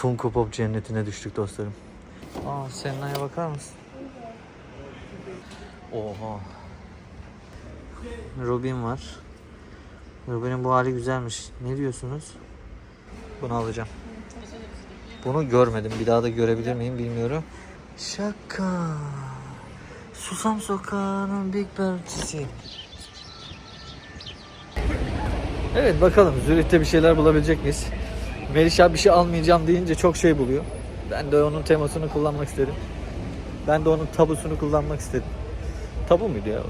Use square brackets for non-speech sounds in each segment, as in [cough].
Funko Pop cennetine düştük dostlarım. Aa Senna'ya bakar mısın? Oha. Robin var. Robin'in bu hali güzelmiş. Ne diyorsunuz? Bunu alacağım. Bunu görmedim. Bir daha da görebilir miyim bilmiyorum. Şaka. Susam Sokağı'nın Big Partisi. Evet bakalım Zürih'te bir şeyler bulabilecek miyiz? Melişah bir şey almayacağım deyince çok şey buluyor. Ben de onun temasını kullanmak istedim. Ben de onun tabusunu kullanmak istedim. Tabu muydu ya?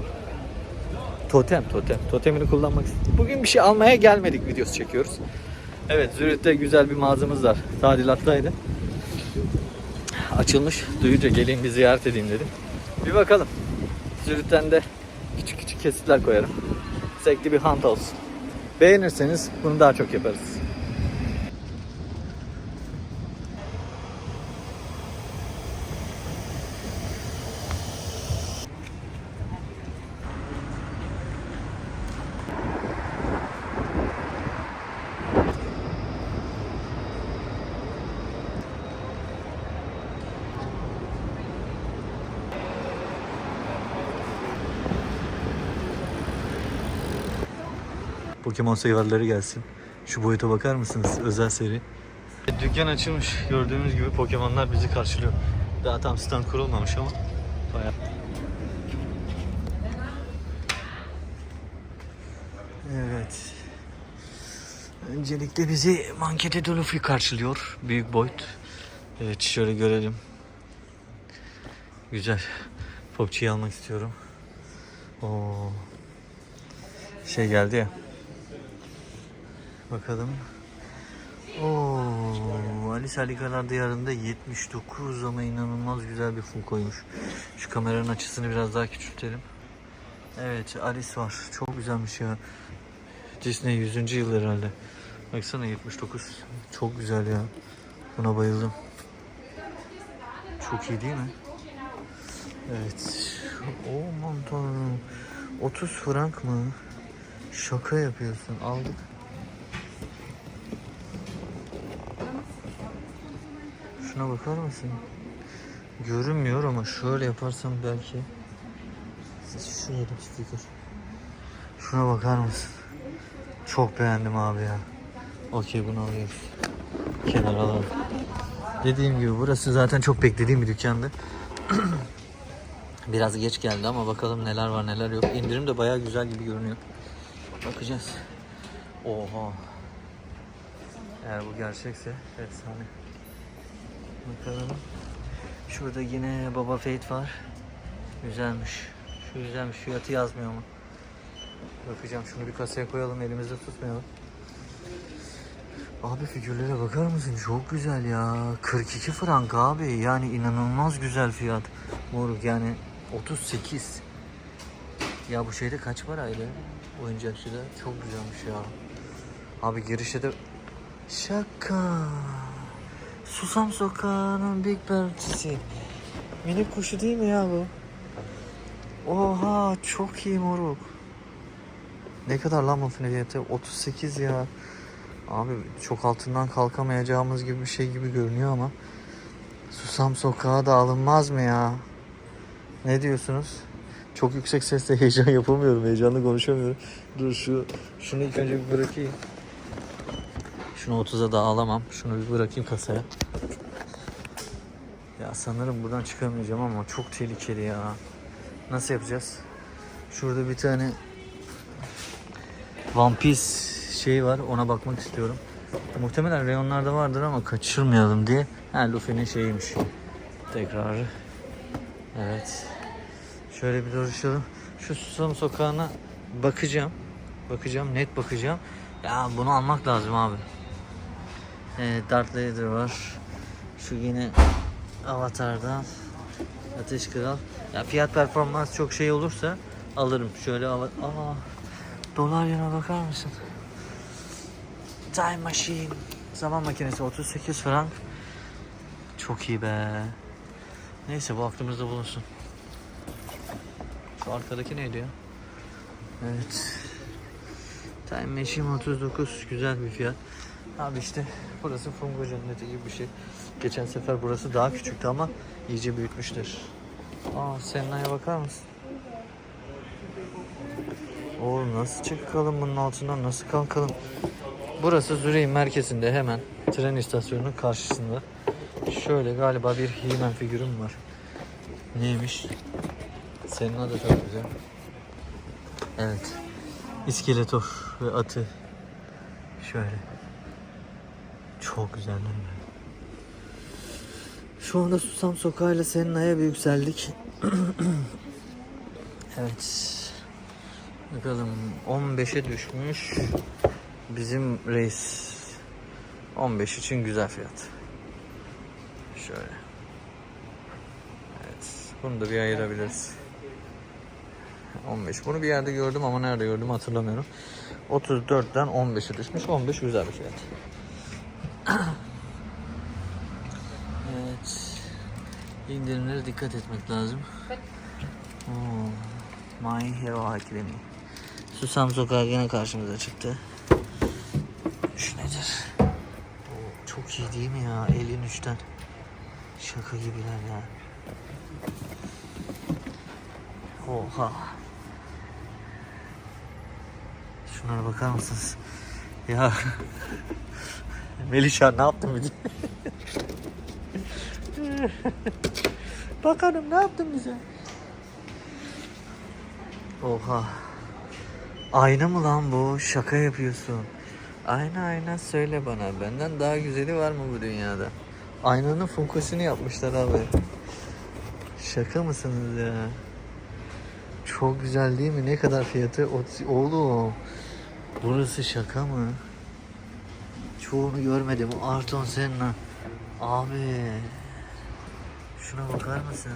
Totem, totem. Totemini kullanmak istedim. Bugün bir şey almaya gelmedik videosu çekiyoruz. Evet Zürih'te güzel bir mağazamız var. Tadilattaydı. Açılmış. Duyunca geleyim bir ziyaret edeyim dedim. Bir bakalım. Zürih'ten de küçük küçük kesitler koyarım. Zevkli bir hunt olsun. Beğenirseniz bunu daha çok yaparız. Pokemon severleri gelsin. Şu boyuta bakar mısınız? Özel seri. Dükkan açılmış. Gördüğünüz gibi Pokemon'lar bizi karşılıyor. Daha tam stand kurulmamış ama bayağı. Evet. Öncelikle bizi Mankete Dolphy karşılıyor. Büyük boyut. Evet şöyle görelim. Güzel. Popçiyi almak istiyorum. Oo. Şey geldi ya. Bakalım. Oo, Alice Harikalar Diyarı'nda 79 ama inanılmaz güzel bir full koymuş. Şu kameranın açısını biraz daha küçültelim. Evet Alice var. Çok güzelmiş ya. Disney 100. yıl herhalde. Baksana 79. Çok güzel ya. Buna bayıldım. Çok iyi değil mi? Evet. Aman tanrım. 30 frank mı? Şaka yapıyorsun. Aldık. Şuna bakar mısın? Görünmüyor ama şöyle yaparsam belki. Şuraya da sticker. Şuna bakar mısın? Çok beğendim abi ya. Okey bunu alıyoruz. Kenara alalım. Dediğim gibi burası zaten çok beklediğim bir dükkandı. [clears throat] Biraz geç geldi ama bakalım neler var neler yok. İndirim de bayağı güzel gibi görünüyor. Bakacağız. Oha. Eğer bu gerçekse efsane. Bakalım. Şurada yine Baba Fate var. Güzelmiş. Şu güzelmiş. Fiyatı yazmıyor mu? Bakacağım. Şunu bir kasaya koyalım. Elimizde tutmayalım. Abi figürlere bakar mısın? Çok güzel ya. 42 frank abi. Yani inanılmaz güzel fiyat. Moruk yani 38. Ya bu şeyde kaç paraydı? Oyuncakçıda. Çok güzelmiş ya. Abi girişte de şaka. Susam Sokağı'nın Big Partisi. Minik kuşu değil mi ya bu? Oha çok iyi moruk. Ne kadar lan bu fiyatı? 38 ya. Abi çok altından kalkamayacağımız gibi bir şey gibi görünüyor ama Susam Sokağı da alınmaz mı ya? Ne diyorsunuz? Çok yüksek sesle [laughs] heyecan yapamıyorum. Heyecanlı konuşamıyorum. Dur şu şunu ilk önce bir bırakayım. Şunu 30'a da alamam. Şunu bir bırakayım kasaya. Ya sanırım buradan çıkamayacağım ama çok tehlikeli ya. Nasıl yapacağız? Şurada bir tane One Piece şey var. Ona bakmak istiyorum. Muhtemelen reyonlarda vardır ama kaçırmayalım diye. Ha Luffy'nin şeyiymiş. Tekrarı. Evet. Şöyle bir dolaşalım. Şu Susam Sokağı'na bakacağım. Bakacağım. Net bakacağım. Ya bunu almak lazım abi. Evet, Darth Vader var. Şu yine Avatar'dan Ateş Kral. Ya fiyat performans çok şey olursa alırım. Şöyle al. Aa, dolar yana bakar mısın? Time Machine. Zaman makinesi 38 frank. Çok iyi be. Neyse bu aklımızda bulunsun. Şu arkadaki neydi ya? Evet. Time Machine 39 güzel bir fiyat. Abi işte burası Fungo Cenneti gibi bir şey. Geçen sefer burası daha küçüktü ama iyice büyütmüşler. Aa Senna'ya bakar mısın? Oğlum nasıl çıkalım bunun altından nasıl kalkalım? Burası Zürih'in merkezinde hemen tren istasyonunun karşısında. Şöyle galiba bir He-Man figürüm var. Neymiş? Senna da çok güzel. Evet. İskeletor ve atı. Şöyle. Çok güzel değil mi? Şu anda Susam Sokağı'yla Senna'ya bir yükseldik. [clears throat] evet. Bakalım 15'e düşmüş. Bizim reis 15 için güzel fiyat. Şöyle. Evet. Bunu da bir ayırabiliriz. 15. Bunu bir yerde gördüm ama nerede gördüm hatırlamıyorum. 34'ten 15'e düşmüş. 15 güzel bir fiyat. evet. İndirimlere dikkat etmek lazım. Oo, My Hero Academy. Susam Sokağı yine karşımıza çıktı. Şu nedir? Oo, çok iyi değil mi ya? 53'ten. Şaka gibiler ya. Oha. Şunlara bakar mısınız? Ya. [laughs] Melişah ne yaptın bize? [laughs] [laughs] Bakalım ne yaptın bize? Oha. Ayna mı lan bu? Şaka yapıyorsun. Ayna ayna söyle bana. Benden daha güzeli var mı bu dünyada? Aynanın funkosunu yapmışlar abi. Şaka mısınız ya? Çok güzel değil mi? Ne kadar fiyatı? Oğlum. Burası şaka mı? Çoğunu görmedim. Arton Senna. Abi. Şuna bakar mısın?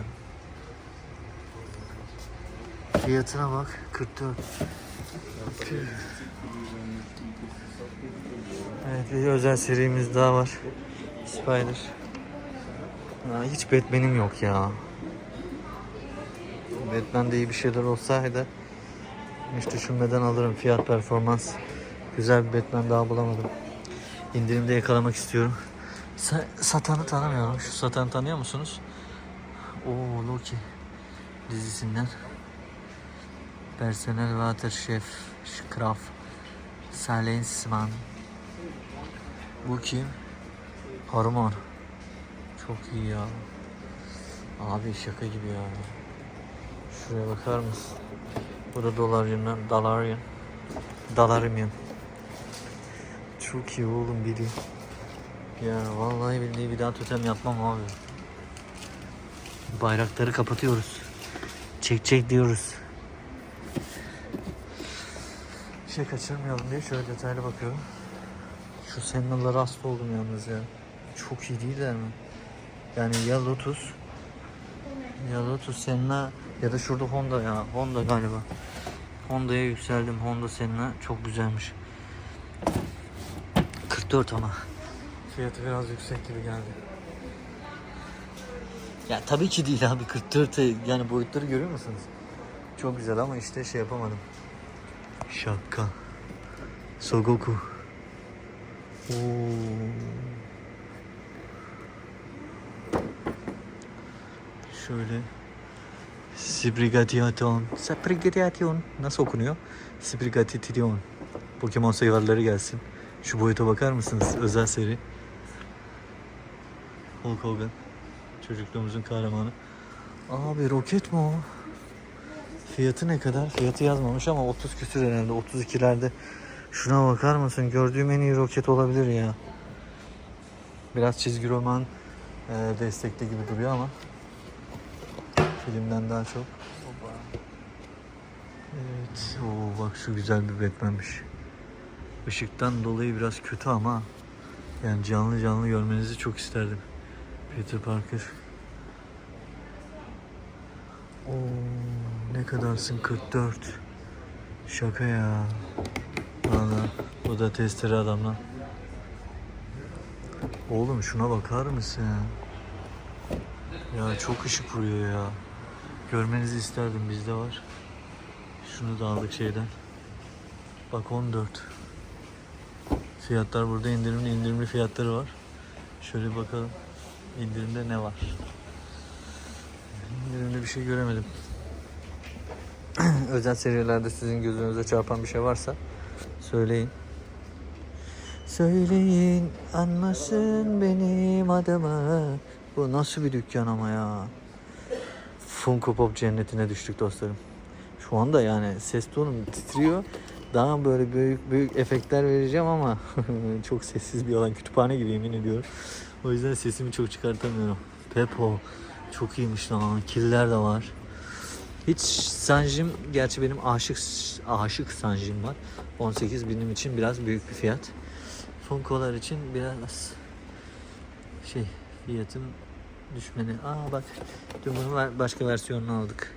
Fiyatına bak. 44. Evet bir özel serimiz daha var. Spider. Ha, hiç Batman'im yok ya. Batman'de iyi bir şeyler olsaydı hiç düşünmeden alırım fiyat performans. Güzel bir Batman daha bulamadım. İndirimde yakalamak istiyorum. Sa- satanı tanımıyorum. Şu satanı tanıyor musunuz? Oo Loki dizisinden. Personel Water Chef Kraft Salensman Bu kim? Harman. Çok iyi ya. Abi şaka gibi ya. Şuraya bakar mısın? Bu da Dolaryan'dan Dalaryan Dalaryan Çok iyi oğlum biri. Ya vallahi billahi bir daha totem yapmam abi Bayrakları kapatıyoruz Çek çek diyoruz bir şey kaçırmayalım diye şöyle detaylı bakıyorum. Şu Senna'lara hasta oldum yalnız ya. Çok iyi değiller mi? Yani ya Lotus ya Lotus Senna ya da şurada Honda ya. Honda galiba. Honda'ya yükseldim. Honda Senna çok güzelmiş. 44 ama. Fiyatı biraz yüksek gibi geldi. Ya tabii ki değil abi 44 yani boyutları görüyor musunuz? Çok güzel ama işte şey yapamadım. Şaka. Sogoku. Oo. Şöyle. Sprigatyon. Sprigatyon. Nasıl okunuyor? Sprigatyon. Pokemon severleri gelsin. Şu boyuta bakar mısınız? Özel seri. Hulk Hogan. Çocukluğumuzun kahramanı. Abi roket mi o? Fiyatı ne kadar? Fiyatı yazmamış ama 30 küsür herhalde 32'lerde. Şuna bakar mısın? Gördüğüm en iyi roket olabilir ya. Biraz çizgi roman e, destekli gibi duruyor ama filmden daha çok. Evet. Oo, bak şu güzel bir Batman'miş. Işıktan dolayı biraz kötü ama yani canlı canlı görmenizi çok isterdim. Peter Parker. Oo, ne kadarsın 44. Şaka ya. Valla bu da testere adamla. Oğlum şuna bakar mısın? Ya çok ışık vuruyor ya. Görmenizi isterdim bizde var. Şunu da aldık şeyden. Bak 14. Fiyatlar burada indirimli indirimli fiyatları var. Şöyle bakalım indirimde ne var. İndirimde bir şey göremedim. [clears throat] Özel serilerde sizin gözünüze çarpan bir şey varsa söyleyin. Söyleyin anlasın benim adımı. Bu nasıl bir dükkan ama ya. Funko Pop cennetine düştük dostlarım. Şu anda yani ses tonum titriyor. Daha böyle büyük büyük efektler vereceğim ama [laughs] çok sessiz bir alan. Kütüphane gibi yemin ediyorum. O yüzden sesimi çok çıkartamıyorum. Pepo çok iyiymiş lan. Killer de var. Hiç Sanjim gerçi benim aşık aşık Sanjim var. 18 benim için biraz büyük bir fiyat. Funko'lar için biraz şey fiyatın düşmeni. Aa bak dün bunu ver- başka versiyonunu aldık.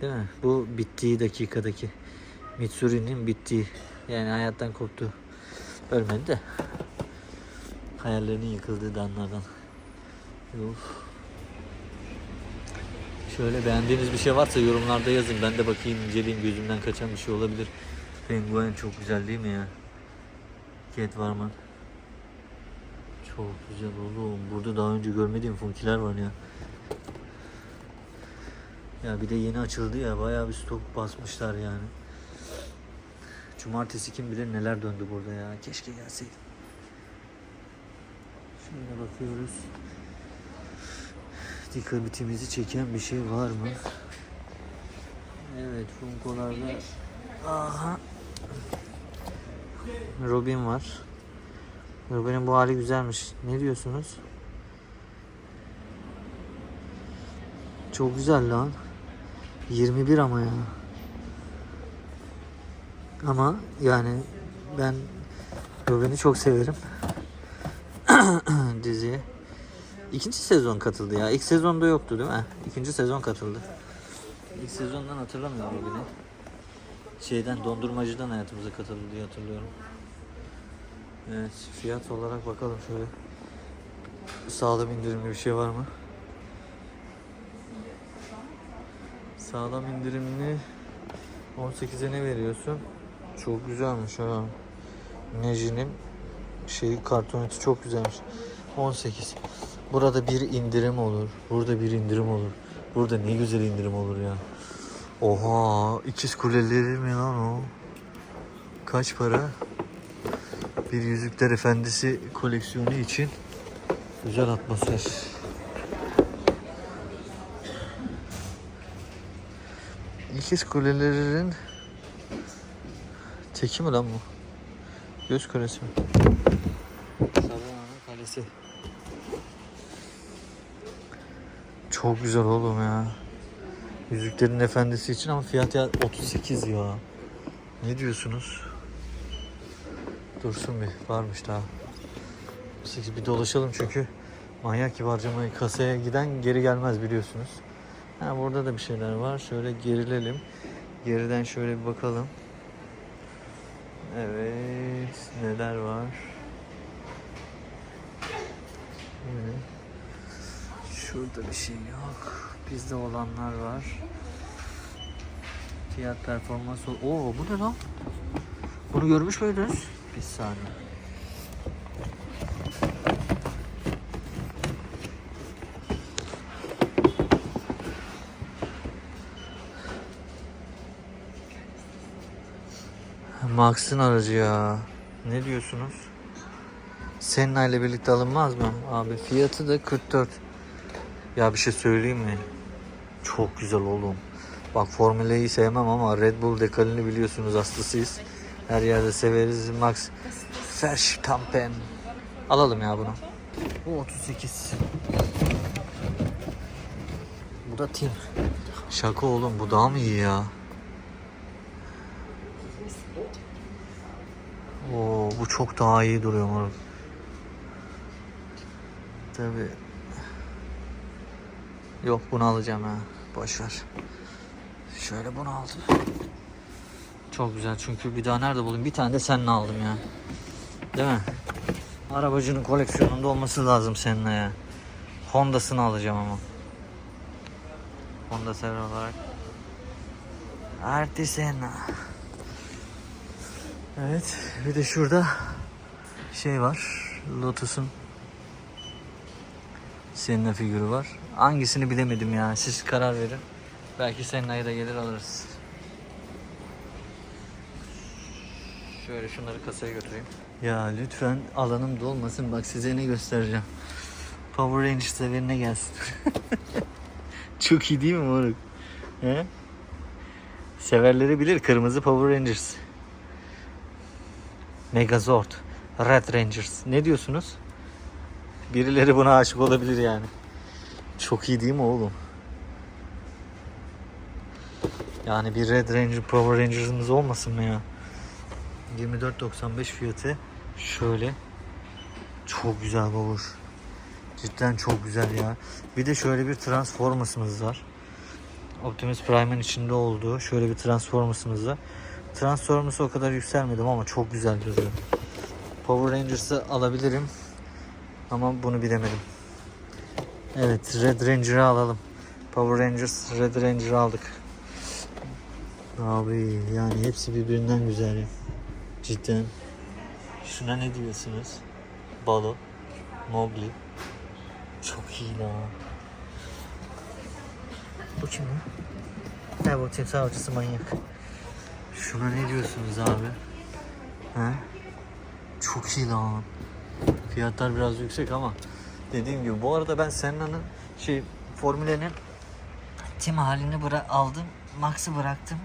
Değil mi? Bu bittiği dakikadaki Mitsuri'nin bittiği yani hayattan koptu. Ölmedi de hayallerinin yıkıldığı danlardan. Uf. Şöyle beğendiğiniz bir şey varsa yorumlarda yazın. Ben de bakayım inceleyeyim gözümden kaçan bir şey olabilir. Penguen çok güzel değil mi ya? Cat Warman. Çok güzel oğlum. Burada daha önce görmediğim funkiler var ya. Ya bir de yeni açıldı ya. Bayağı bir stok basmışlar yani. Cumartesi kim bilir neler döndü burada ya. Keşke gelseydim. Şimdi bakıyoruz. Dikkatimizi çeken bir şey var mı? Evet, Funko'larda Aha. Robin var. Robin'in bu hali güzelmiş. Ne diyorsunuz? Çok güzel lan. 21 ama ya. Ama yani ben Robin'i çok severim. Diziye. İkinci sezon katıldı ya. İlk sezonda yoktu değil mi? İkinci sezon katıldı. İlk sezondan hatırlamıyorum Robin'i. Şeyden dondurmacıdan hayatımıza katıldı diye hatırlıyorum. Evet fiyat olarak bakalım şöyle. Sağlam indirimli bir şey var mı? Sağlam indirimli 18'e ne veriyorsun? Çok güzelmiş ha. Neji'nin şeyi kartoneti çok güzelmiş. 18. Burada bir indirim olur. Burada bir indirim olur. Burada ne güzel indirim olur ya. Oha ikiz kuleleri mi lan o? Kaç para? Bir Yüzükler Efendisi koleksiyonu için güzel atmosfer. İkiz kulelerin teki mi lan bu? Göz kulesi mi? Sarıyan'ın kalesi. Çok güzel oğlum ya. Yüzüklerin Efendisi için ama fiyat ya 38 ya. Ne diyorsunuz? Dursun bir varmış daha. 38 bir dolaşalım çünkü manyak gibi harcamayı kasaya giden geri gelmez biliyorsunuz. Ha, burada da bir şeyler var. Şöyle gerilelim. Geriden şöyle bir bakalım. Evet. Neler var? Evet. Şurada bir şey yok. Bizde olanlar var. Fiyat performans. ol- Oo bu ne lan? Bunu görmüş müydünüz? Bir saniye. Max'ın aracı ya. Ne diyorsunuz? Senna ile birlikte alınmaz mı? Abi fiyatı da 44. Ya bir şey söyleyeyim mi? Çok güzel oğlum. Bak Formula'yı sevmem ama Red Bull dekalini biliyorsunuz hastasıyız. Her yerde severiz. Max Verstappen. Alalım ya bunu. Bu 38. Bu da Tim. Şaka oğlum bu daha mı iyi ya? Oo bu çok daha iyi duruyor moruk. Tabi. Yok bunu alacağım ha. Boş ver. Şöyle bunu aldım. Çok güzel çünkü bir daha nerede bulayım? Bir tane de seninle aldım ya. Değil mi? Arabacının koleksiyonunda olması lazım seninle ya. Honda'sını alacağım ama. Honda sever olarak. Arti Senna. Evet. Bir de şurada şey var. Lotus'un senin figürü var. Hangisini bilemedim ya. Siz karar verin. Belki senin ayda gelir alırız. Şöyle şunları kasaya götüreyim. Ya lütfen alanım dolmasın. Bak size ne göstereceğim. Power Rangers severine gelsin. [laughs] Çok iyi değil mi moruk? He? Severleri bilir. Kırmızı Power Rangers. Megazord. Red Rangers. Ne diyorsunuz? Birileri buna aşık olabilir yani. Çok iyi değil mi oğlum? Yani bir Red Ranger Power Rangers'ımız olmasın mı ya? 24.95 fiyatı. Şöyle. Çok güzel babuş. Cidden çok güzel ya. Bir de şöyle bir Transformers'ımız var. Optimus Prime'in içinde olduğu şöyle bir Transformers'ımız var. Transformers'ı o kadar yükselmedim ama çok güzel duruyor. Power Rangers'ı alabilirim. Ama bunu bilemedim. Evet Red Ranger'ı alalım. Power Rangers Red Ranger'ı aldık. Abi yani hepsi birbirinden güzel ya. Cidden. Şuna ne diyorsunuz? Balo. Mowgli. Çok iyi lan. Bu kim lan? Ha bu timsah avcısı manyak. Şuna ne diyorsunuz abi? He? Çok iyi lan. Fiyatlar biraz yüksek ama dediğim gibi bu arada ben Senna'nın şey Formüle'nin tim halini bıra aldım. Max'ı bıraktım.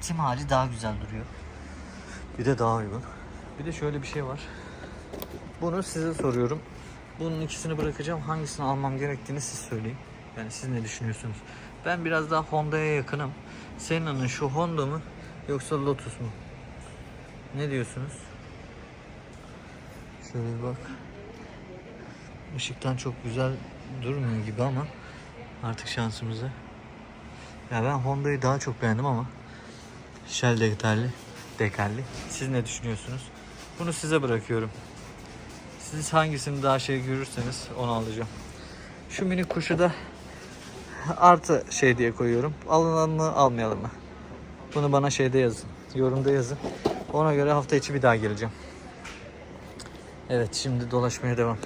Tim hali daha güzel duruyor. Bir de daha uygun. Bir de şöyle bir şey var. Bunu size soruyorum. Bunun ikisini bırakacağım. Hangisini almam gerektiğini siz söyleyin. Yani siz ne düşünüyorsunuz? Ben biraz daha Honda'ya yakınım. Senna'nın şu Honda mı yoksa Lotus mu? Ne diyorsunuz? Şöyle bir bak. Işıktan çok güzel durmuyor gibi ama artık şansımıza. Ya ben Honda'yı daha çok beğendim ama Shell dekalli, dekalli. Siz ne düşünüyorsunuz? Bunu size bırakıyorum. Siz hangisini daha şey görürseniz onu alacağım. Şu mini kuşu da artı şey diye koyuyorum. Alınanı mı almayalım mı? Bunu bana şeyde yazın. Yorumda yazın. Ona göre hafta içi bir daha geleceğim. Evet şimdi dolaşmaya devam.